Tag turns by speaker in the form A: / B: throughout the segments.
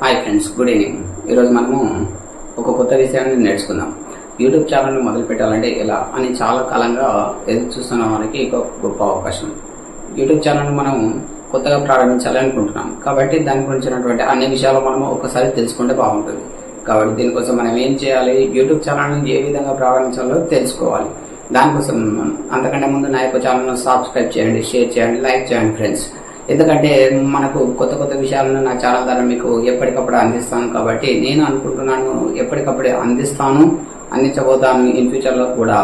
A: Hi friends good evening ఈరోజు మనము ఒక కొత్త విషయాన్ని నేర్చుకుందాం. యూట్యూబ్ ఛానల్ని మొదలు పెట్టాలంటే ఎలా అని చాలా కాలంగా ఎదురు చూస్తున్న వారికి ఒక గొప్ప అవకాశం. యూట్యూబ్ ఛానల్ని మనం కొత్తగా ప్రారంభించాలి అనుకుంటున్నాం. కాబట్టి దాని గురించినటువంటి అన్ని విషయాలు మనము ఒకసారి తెలుసుకుంటే బాగుంటుంది. కాబట్టి దీనికోసం మనం ఏం చేయాలి? యూట్యూబ్ ఛానల్ని ఏ విధంగా ప్రారంభించాలో తెలుసుకోవాలి. దానికోసం అంతకంటే ముందు నా యొక్క ఛానల్ను సబ్స్క్రైబ్ చేయండి షేర్ చేయండి లైక్ చేయండి ఫ్రెండ్స్ ఎందుకంటే మనకు కొత్త కొత్త విషయాలను నా ఛానల్ ద్వారా మీకు ఎప్పటికప్పుడు అందిస్తాను కాబట్టి నేను అనుకుంటున్నాను ఎప్పటికప్పుడు అందిస్తాను అందించబోతాను ఇన్ ఫ్యూచర్లో కూడా.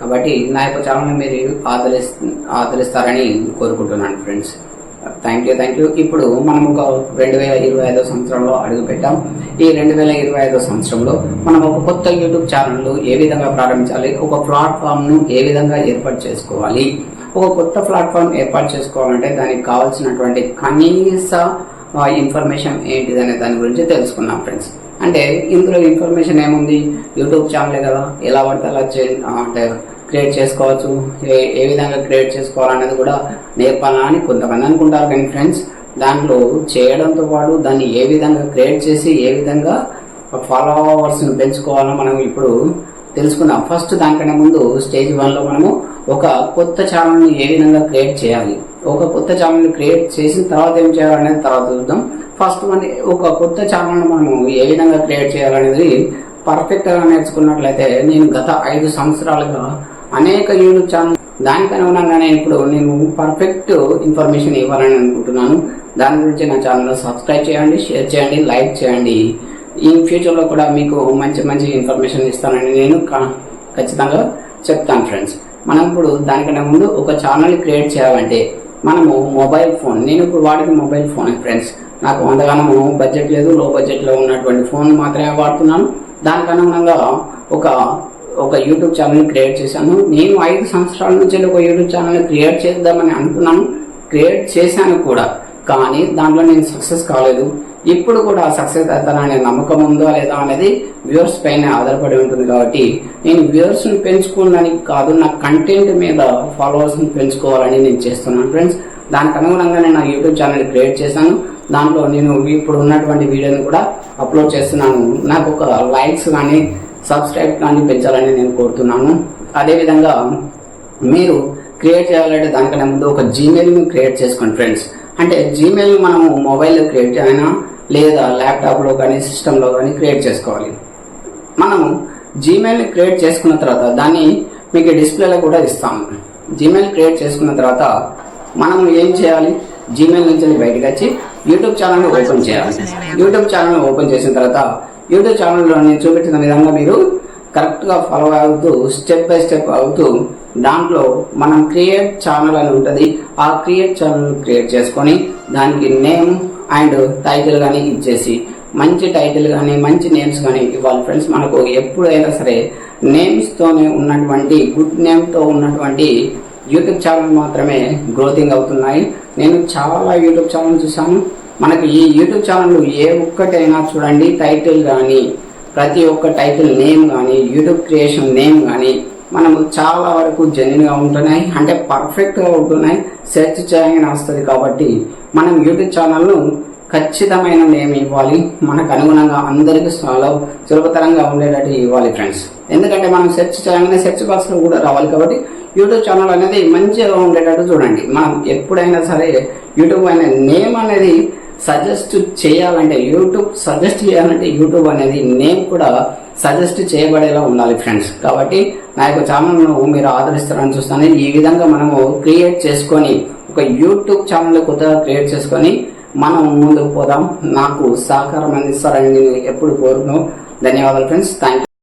A: కాబట్టి నా యొక్క ఛానల్ని మీరు ఆదరిస్ ఆదరిస్తారని కోరుకుంటున్నాను friends. Thank you thank you. ఇప్పుడు మనం ఒక రెండు వేల ఇరవై ఐదో సంవత్సరంలో అడుగుపెట్టాం ఈ రెండు వేల ఇరవై ఐదో సంవత్సరంలో మనం ఒక కొత్త యూట్యూబ్ ఛానల్ ఏ విధంగా ప్రారంభించాలి ఒక ప్లాట్ఫామ్ను ఏ విధంగా ఏర్పాటు చేసుకోవాలి ఒక కొత్త ప్లాట్ఫామ్ ఏర్పాటు చేసుకోవాలంటే దానికి కావాల్సినటువంటి కనీస ఇన్ఫర్మేషన్ ఏంటిది అనే దాని గురించి తెలుసుకున్నాం ఫ్రెండ్స్ అంటే ఇందులో ఇన్ఫర్మేషన్ ఏముంది? యూట్యూబ్ ఛానలే కదా. ఎలా పడితే అలా చే అంటే క్రియేట్ చేసుకోవచ్చు. ఏ ఏ విధంగా క్రియేట్ చేసుకోవాలనేది కూడా నేర్పాలని కొంతమంది అనుకుంటారు కానీ ఫ్రెండ్స్ దాంట్లో చేయడంతో పాటు దాన్ని ఏ విధంగా క్రియేట్ చేసి ఏ విధంగా ఫాలోవర్స్ని పెంచుకోవాలో మనం ఇప్పుడు తెలుసుకుందాం. ఫస్ట్ దానికన్నా ముందు స్టేజ్ వన్లో మనము ఒక కొత్త ఛానల్ని ఏ విధంగా క్రియేట్ చేయాలి? ఒక కొత్త ఛానల్ని క్రియేట్ చేసిన తర్వాత ఏం చేయాలనేది తర్వాత చూద్దాం. ఫస్ట్ మన ఒక కొత్త ఛానల్ని మనం ఏ విధంగా క్రియేట్ చేయాలనేది పర్ఫెక్ట్గా నేర్చుకున్నట్లయితే నేను గత ఐదు సంవత్సరాలుగా అనేక యూట్యూబ్ ఛానల్ దానికి అనుగుణంగానే ఇప్పుడు నేను పర్ఫెక్ట్ ఇన్ఫర్మేషన్ ఇవ్వాలని అనుకుంటున్నాను. దాని గురించి నా ఛానల్ సబ్స్క్రైబ్ చేయండి షేర్ చేయండి లైక్ చేయండి. ఈ ఫ్యూచర్లో కూడా మీకు మంచి మంచి ఇన్ఫర్మేషన్ ఇస్తానని నేను క- ఖచ్చితంగా చెప్తాను ఫ్రెండ్స్ మనం ఇప్పుడు దానికన్నా ముందు ఒక ఛానల్ క్రియేట్ చేయాలంటే మనము మొబైల్ ఫోన్ నేను ఇప్పుడు వాడేది మొబైల్ ఫోన్ ఫ్రెండ్స్ నాకు అంతగానము బడ్జెట్ లేదు లో బడ్జెట్లో ఉన్నటువంటి ఫోన్ మాత్రమే వాడుతున్నాను. దానికి అనుగుణంగా ఒక ఒక యూట్యూబ్ ఛానల్ క్రియేట్ చేశాను. నేను ఐదు సంవత్సరాల నుంచి ఒక యూట్యూబ్ ఛానల్ క్రియేట్ చేద్దామని అనుకున్నాను. క్రియేట్ చేశాను కూడా. కానీ దాంట్లో నేను సక్సెస్ కాలేదు. ఇప్పుడు కూడా సక్సెస్ అవుతాననే నమ్మకం ఉందా లేదా అనేది వ్యూవర్స్ పైన ఆధారపడి ఉంటుంది కాబట్టి నేను వ్యూవర్స్ని పెంచుకోవడానికి కాదు నా కంటెంట్ మీద ఫాలోవర్స్ని పెంచుకోవాలని నేను చేస్తున్నాను. ఫ్రెండ్స్ దానికి అనుగుణంగా నేను నా యూట్యూబ్ ఛానల్ క్రియేట్ చేశాను. దాంట్లో నేను ఇప్పుడు ఉన్నటువంటి వీడియోని కూడా అప్లోడ్ చేస్తున్నాను. నాకు ఒక లైక్స్ కానీ సబ్స్క్రైబ్ కానీ పెంచాలని నేను కోరుతున్నాను. అదేవిధంగా మీరు క్రియేట్ చేయాలంటే దానికన్నా ముందు ఒక జీమెయిల్ని క్రియేట్ చేసుకోండి ఫ్రెండ్స్ అంటే జీమెయిల్ మనము మొబైల్లో క్రియేట్ అయినా లేదా ల్యాప్టాప్లో కానీ సిస్టంలో కానీ క్రియేట్ చేసుకోవాలి. మనము జీమెయిల్ని క్రియేట్ చేసుకున్న తర్వాత దాన్ని మీకు డిస్ప్లేలో కూడా ఇస్తాము. జీమెయిల్ క్రియేట్ చేసుకున్న తర్వాత మనం ఏం చేయాలి? జీమెయిల్ నుంచి బయటకు వచ్చి యూట్యూబ్ ఛానల్ని ఓపెన్ చేయాలి. యూట్యూబ్ ఛానల్ని ఓపెన్ చేసిన తర్వాత యూట్యూబ్ ఛానల్లో నేను చూపించిన విధంగా మీరు కరెక్ట్గా ఫాలో అవుతూ స్టెప్ బై స్టెప్ అవుతూ దాంట్లో మనం క్రియేట్ ఛానల్ అని ఉంటుంది. ఆ క్రియేట్ ఛానల్ క్రియేట్ చేసుకొని దానికి నేమ్ అండ్ టైటిల్ కానీ ఇచ్చేసి మంచి టైటిల్ కానీ మంచి నేమ్స్ కానీ ఇవ్వాలి. ఫ్రెండ్స్ మనకు ఎప్పుడైనా సరే నేమ్స్తోనే ఉన్నటువంటి గుడ్ నేమ్తో ఉన్నటువంటి యూట్యూబ్ ఛానల్ మాత్రమే గ్రోతింగ్ అవుతున్నాయి. నేను చాలా యూట్యూబ్ ఛానల్ చూసాను మనకు ఈ యూట్యూబ్ ఛానల్ ఏ ఒక్కటైనా చూడండి టైటిల్ కానీ ప్రతి ఒక్క టైటిల్ నేమ్ కానీ యూట్యూబ్ క్రియేషన్ నేమ్ కానీ మనము చాలా వరకు జెన్యున్గా ఉంటున్నాయి. అంటే పర్ఫెక్ట్గా ఉంటున్నాయి. సెర్చ్ చేయగానే వస్తుంది కాబట్టి మనం యూట్యూబ్ ఛానల్ను ఖచ్చితమైన నేమ్ ఇవ్వాలి. మనకు అనుగుణంగా అందరికీ చాలా సులభతరంగా ఉండేటట్టు ఇవ్వాలి ఫ్రెండ్స్ ఎందుకంటే మనం సెర్చ్ చేయగానే సెర్చ్ బాక్స్లో కూడా రావాలి కాబట్టి యూట్యూబ్ ఛానల్ అనేది మంచిగా ఉండేటట్టు చూడండి. మనం ఎప్పుడైనా సరే యూట్యూబ్ అనే నేమ్ అనేది సజెస్ట్ చేయాలంటే యూట్యూబ్ సజెస్ట్ చేయాలంటే యూట్యూబ్ అనేది నేమ్ కూడా సజెస్ట్ చేయబడేలా ఉండాలి ఫ్రెండ్స్ కాబట్టి నా యొక్క ఛానల్ను మీరు ఆదరిస్తారని చూస్తాను. ఈ విధంగా మనము క్రియేట్ చేసుకొని ఒక యూట్యూబ్ ఛానల్ కొత్తగా క్రియేట్ చేసుకొని మనం ముందుకు పోదాం. నాకు సహకారం అందిస్తారని నేను ఎప్పుడు కోరుకున్నాను ధన్యవాదాలు ఫ్రెండ్స్ థ్యాంక్